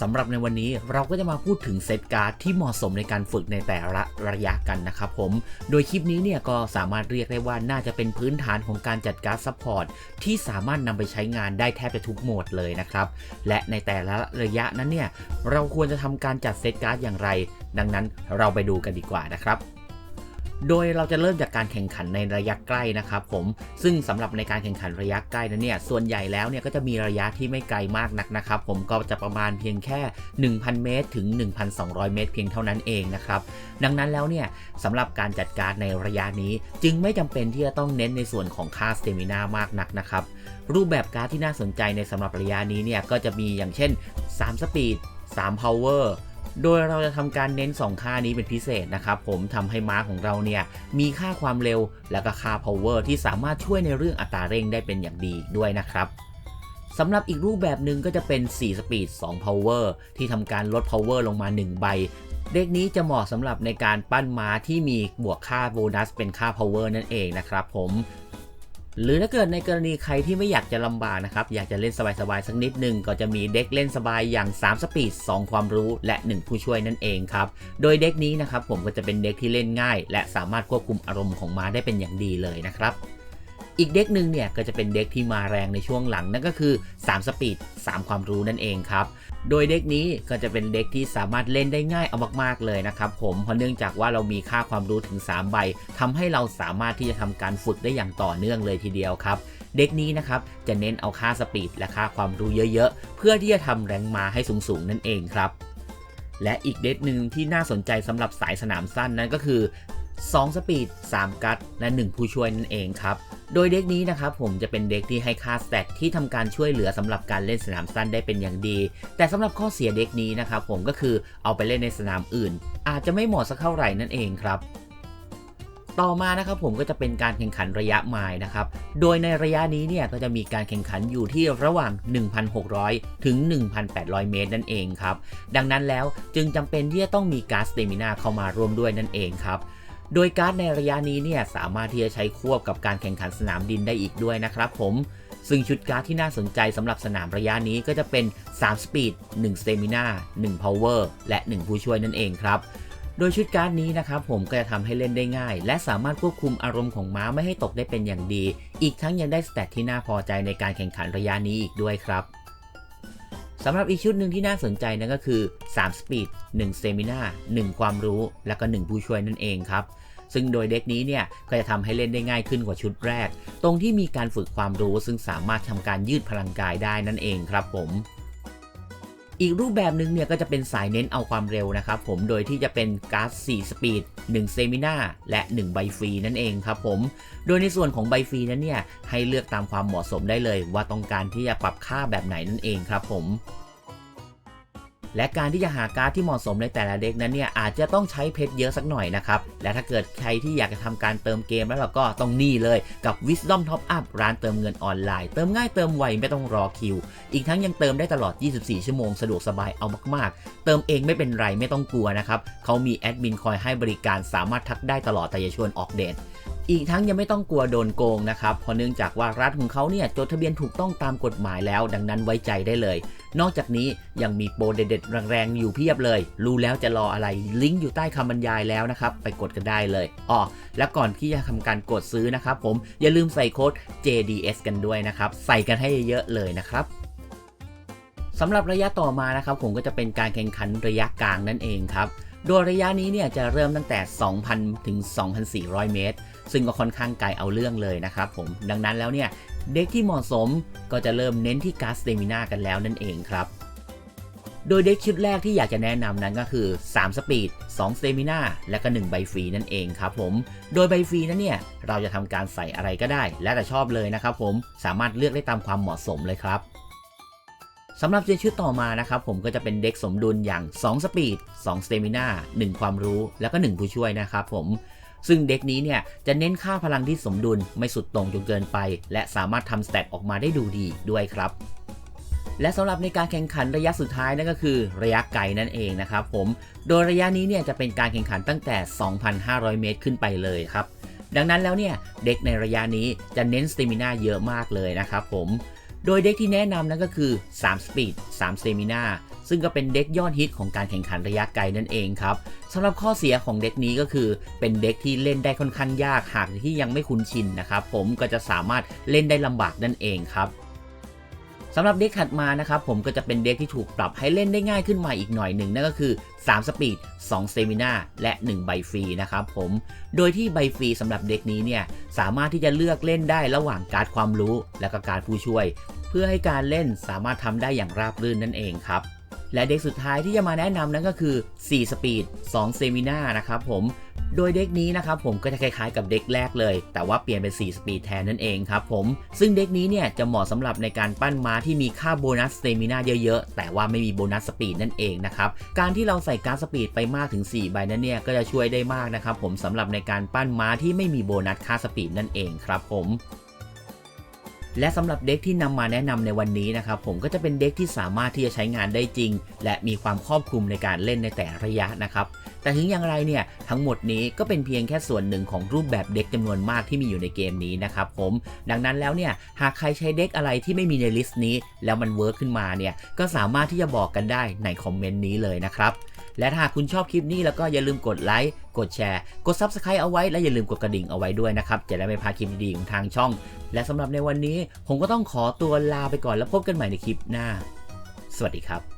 สำหรับในวันนี้เราก็จะมาพูดถึงเซตการ์ดที่เหมาะสมในการฝึกในแต่ละระยะกันนะครับผม โดยคลิปนี้เนี่ยก็สามารถเรียกได้ว่าน่าจะเป็นพื้นฐานของการจัดการซัพพอร์ตที่สามารถนำไปใช้งานได้แทบจะทุกโหมดเลยนะครับ และในแต่ละระยะนั้นเนี่ยเราควรจะทำการจัดเซตการ์ดอย่างไร ดังนั้นเราไปดูกันดีกว่านะครับ โดยเราจะเริ่มจากการแข่งขันในระยะใกล้นะครับผม ซึ่งสำหรับในการแข่งขันระยะใกล้นั้นเนี่ย ส่วนใหญ่แล้วเนี่ยก็จะมีระยะที่ไม่ไกลมากนักนะครับ ผมก็จะประมาณเพียงแค่ 1,000 เมตร ถึง 1,200 เมตร เพียงเท่านั้นเองนะครับ ดังนั้นแล้วเนี่ยสำหรับการจัดการในระยะนี้ จึงไม่จำเป็นที่จะต้องเน้นในส่วนของค่าสเตมินามากนักนะครับรูปแบบการ์ดที่น่าสนใจในสำหรับระยะนี้เนี่ยก็จะมีอย่างเช่น 3 สปีด 3 power โดยเราจะทำการเน้น 2 ค่านี้เป็นพิเศษนะครับผมทำให้ม้าของเราเนี่ยมีค่าความเร็วและก็ค่า power ที่สามารถช่วยในเรื่องอัตราเร่งได้เป็นอย่างดีด้วยนะครับสำหรับอีกรูปแบบหนึ่งก็จะเป็น 4 speed 2 power ที่ทำการลด power ลงมา 1 ใบ เด็กนี้จะเหมาะสำหรับในการปั้นม้าที่มีบวกค่าโบนัสเป็นค่า power นั่นเองนะครับผม หรือถ้าเกิดในกรณีใครที่ไม่อยากจะลำบากนะครับ อยากจะเล่นสบายๆสักนิดหนึ่งก็จะมีเด็กเล่นสบายอย่าง 3 สปีด 2 ความรู้และ 1 ผู้ช่วยนั่นเองครับ โดยเด็กนี้นะครับผมก็จะเป็นเด็กที่เล่นง่าย และสามารถควบคุมอารมณ์ของม้าได้เป็นอย่างดีเลยนะครับ อีกเด็กหนึ่งเนี่ยก็จะเป็นเด็กที่มาแรงในช่วงหลังนั่นก็คือ 3 สปีด 3 ความรู้นั่นเองครับ โดยเด็กนี้ก็จะเป็นเด็กที่สามารถเล่นได้ง่ายเอามากๆเลยนะครับผมเพราะเนื่องจากว่าเรามีค่าความรู้ถึง 3 ใบทำให้เราสามารถที่จะทำการฝึกได้อย่างต่อเนื่องเลยทีเดียวครับเด็กนี้นะครับจะเน้นเอาค่าสปีดและค่าความรู้เยอะๆ เพื่อที่จะทำแรงมาให้สูงๆ นั่นเองครับ และอีกเด็กหนึ่งที่น่าสนใจสำหรับสายสนามสั้นนั่นก็คือ 2 สปีด 3 กัดและ 1 ผู้ช่วยนั่นเองครับ โดยเด็กนี้นะครับผมจะเป็นเด็กที่ให้ค่าสแต็กที่ทำการช่วยเหลือสำหรับการเล่นสนามสั้นได้เป็นอย่างดี แต่สำหรับข้อเสียเด็กนี้นะครับผมก็คือเอาไปเล่นในสนามอื่น อาจจะไม่เหมาะสักเท่าไหร่นั่นเองครับต่อมานะครับผมก็จะเป็นการแข่งขันระยะไมล์นะครับ โดยในระยะนี้เนี่ยก็จะมีการแข่งขันอยู่ที่ระหว่าง 1,600 ถึง 1,800 เมตรนั่นเองครับ ดังนั้นแล้วจึงจำเป็นที่จะต้องมีการสเตมินาเข้ามาร่วมด้วยนั่นเองครับ โดยการ์ดในระยะนี้เนี่ยสามารถที่จะใช้ควบกับการแข่งขันสนามดินได้อีกด้วยนะครับผมซึ่งชุดการ์ดที่น่าสนใจสำหรับสนามระยะนี้ก็จะเป็น 3 Speed 1 Stamina 1 Power และ 1 ผู้ช่วยนั่นเองครับ โดยชุดการ์ดนี้นะครับผมก็จะทำให้เล่นได้ง่าย และสามารถควบคุมอารมณ์ของม้าไม่ให้ตกได้เป็นอย่างดี อีกทั้งยังได้สเตตที่น่าพอใจในการแข่งขันระยะนี้อีกด้วยครับ สำหรับอีกชุดหนึ่งที่น่าสนใจนั่นก็คือ 3 Speed 1 Stamina 1 ความรู้ และก็ 1 ผู้ช่วยนั่นเองครับ ซึ่งโดยเด็กนี้เนี่ย ก็จะทำให้เล่นได้ง่ายขึ้นกว่าชุดแรก ตรงที่มีการฝึกความรู้ซึ่งสามารถทำการยืดพลังกายได้นั่นเองครับผม อีกรูปแบบหนึ่งเนี่ยก็จะเป็นสายเน้นเอาความเร็วนะครับผมโดยที่จะเป็นการ์ด4สปีด1เซมินาและ 1 ใบฟรีนั่นเองครับผม โดยในส่วนของใบฟรีนั้นเนี่ยให้เลือกตามความเหมาะสมได้เลย ว่าต้องการที่จะปรับค่าแบบไหนนั่นเองครับผม และการที่จะหาการ์ดที่เหมาะสมในแต่ละเด็กนั้นเนี่ยอาจจะต้องใช้เพชรเยอะสักหน่อยนะครับ และถ้าเกิดใครที่อยากจะทำการเติมเกมแล้วเราก็ต้องนี่เลยกับ Wisdom Top Up ร้านเติมเงินออนไลน์ เติมง่ายเติมไวไม่ต้องรอคิว อีกทั้งยังเติมได้ตลอด 24 ชั่วโมงสะดวกสบายเอามากๆ เติมเองไม่เป็นไรไม่ต้องกลัวนะครับเขามีแอดมินคอยให้บริการสามารถทักได้ตลอดแต่อย่าชวนออกเดทอีกทั้งยังไม่ต้องกลัวโดนโกงนะครับเพราะเนื่องจากว่าร้านของเขาเนี่ยจดทะเบียนถูกต้องตามกฎหมายแล้ว ดังนั้นไว้ใจได้เลย นอกจากนี้ยังมีโปรเด็ดๆแรงๆอยู่เพียบเลย รู้แล้วจะรออะไรลิงก์อยู่ใต้คำบรรยายแล้วนะครับไปกดกันได้เลยอ๋อและก่อนที่จะทำการกดซื้อนะครับผมอย่าลืมใส่โค้ด JDS กันด้วยนะครับใส่กันให้เยอะๆเลยนะครับสำหรับระยะต่อมานะครับผมก็จะเป็นการแข่งขันระยะกลางนั่นเองครับ โดยระยะนี้เนี่ยจะเริ่มตั้งแต่ 2,000 ถึง 2,400 เมตร ซึ่งก็ค่อนข้างไกลเอาเรื่องเลยนะครับผม ดังนั้นแล้วเนี่ย เด็กที่เหมาะสมก็จะเริ่มเน้นที่การ์ดสเตมินากันแล้วนั่นเองครับ โดยเด็กชุดแรกที่อยากจะแนะนำนั้นก็คือ 3 สปีด 2 สเตมินาและก็ 1 ใบฟรีนั่นเองครับผม โดยใบฟรีนั้นเนี่ย เราจะทำการใส่อะไรก็ได้ และแต่ชอบเลยนะครับผม สามารถเลือกได้ตามความเหมาะสมเลยครับ สำหรับเจนชุดต่อมานะครับผมก็จะเป็นเด็กสมดุลอย่าง 2 สปีด 2 สเตมิน่า1ความรู้ แล้วก็ 1 ผู้ช่วยนะครับผม ซึ่งเด็กนี้เนี่ยจะเน้นค่าพลังที่สมดุลไม่สุดต่งจนเกินไป และสามารถทำสเตตออกมาได้ดูดีด้วยครับ และสำหรับในการแข่งขันระยะสุดท้ายนั่นก็คือระยะไกลนั่นเองนะครับผม โดยระยะนี้เนี่ยจะเป็นการแข่งขันตั้งแต่ 2,500 เมตรขึ้นไปเลยครับ ดังนั้นแล้วเนี่ยเด็กในระยะนี้จะเน้นสเตมิน่าเยอะมากเลยนะครับผม โดยเด็กที่แนะนำนั่นก็คือ 3 Speed 3 Stamina ซึ่งก็เป็นเด็กยอดฮิตของการแข่งขันระยะไกลนั่นเองครับสำหรับข้อเสียของเด็กนี้ก็คือ เป็นเด็กที่เล่นได้ค่อนข้างยากหากที่ยังไม่คุ้นชินนะครับผมก็จะสามารถเล่นได้ลำบากนั่นเองครับ สำหรับเด็กถัดมานะครับผมก็จะเป็นเด็กที่ถูกปรับให้เล่นได้ง่ายขึ้นมาอีกหน่อยหนึ่งนั่นก็คือ 3 สปีด 2 เซมินาและ 1 ใบฟรีนะครับผม โดยที่ใบฟรีสำหรับเด็กนี้เนี่ยสามารถที่จะเลือกเล่นได้ระหว่างการ์ดความรู้และก็การผู้ช่วย เพื่อให้การเล่นสามารถทำได้อย่างราบรื่นนั่นเองครับ และเด็กสุดท้ายที่จะมาแนะนำนั่นก็คือ 4 สปีด 2 เซมินานะครับผมโดยเด็กนี้นะครับผมก็จะคล้ายๆกับเด็กแรกเลย แต่ว่าเปลี่ยนเป็น 4 สปีดแทนนั่นเองครับผม ซึ่งเด็กนี้เนี่ยจะเหมาะสำหรับในการปั้นม้าที่มีค่าโบนัสสเตมินาเยอะๆ แต่ว่าไม่มีโบนัสสปีดนั่นเองนะครับ การที่เราใส่การสปีดไปมากถึง 4 ใบนั้นเนี่ยก็จะช่วยได้มากนะครับผมสำหรับในการปั้นม้าที่ไม่มีโบนัสค่าสปีดนั่นเองครับผม และสำหรับเด็กที่นำมาแนะนำในวันนี้นะครับผมก็จะเป็นเด็กที่สามารถที่จะใช้งานได้จริง และมีความครอบคลุมในการเล่นในแต่ระยะนะครับแต่ถึงอย่างไรเนี่ยทั้งหมดนี้ก็เป็นเพียงแค่ส่วนหนึ่งของรูปแบบเด็กจำนวนมากที่มีอยู่ในเกมนี้นะครับผมดังนั้นแล้วเนี่ยหากใครใช้เด็กอะไรที่ไม่มีในลิสต์นี้ แล้วมันเวิร์กขึ้นมาเนี่ยก็สามารถที่จะบอกกันได้ในคอมเมนต์นี้เลยนะครับ และถ้าคุณชอบคลิปนี้แล้วก็อย่าลืมกดไลค์กดแชร์ กด Subscribe เอาไว้และอย่าลืมกดกระดิ่งเอาไว้ด้วยนะครับ จะได้ไม่พลาดคลิปดีๆของทางช่อง และสำหรับในวันนี้ผมก็ต้องขอตัวลาไปก่อนแล้วพบกันใหม่ในคลิปหน้า สวัสดีครับ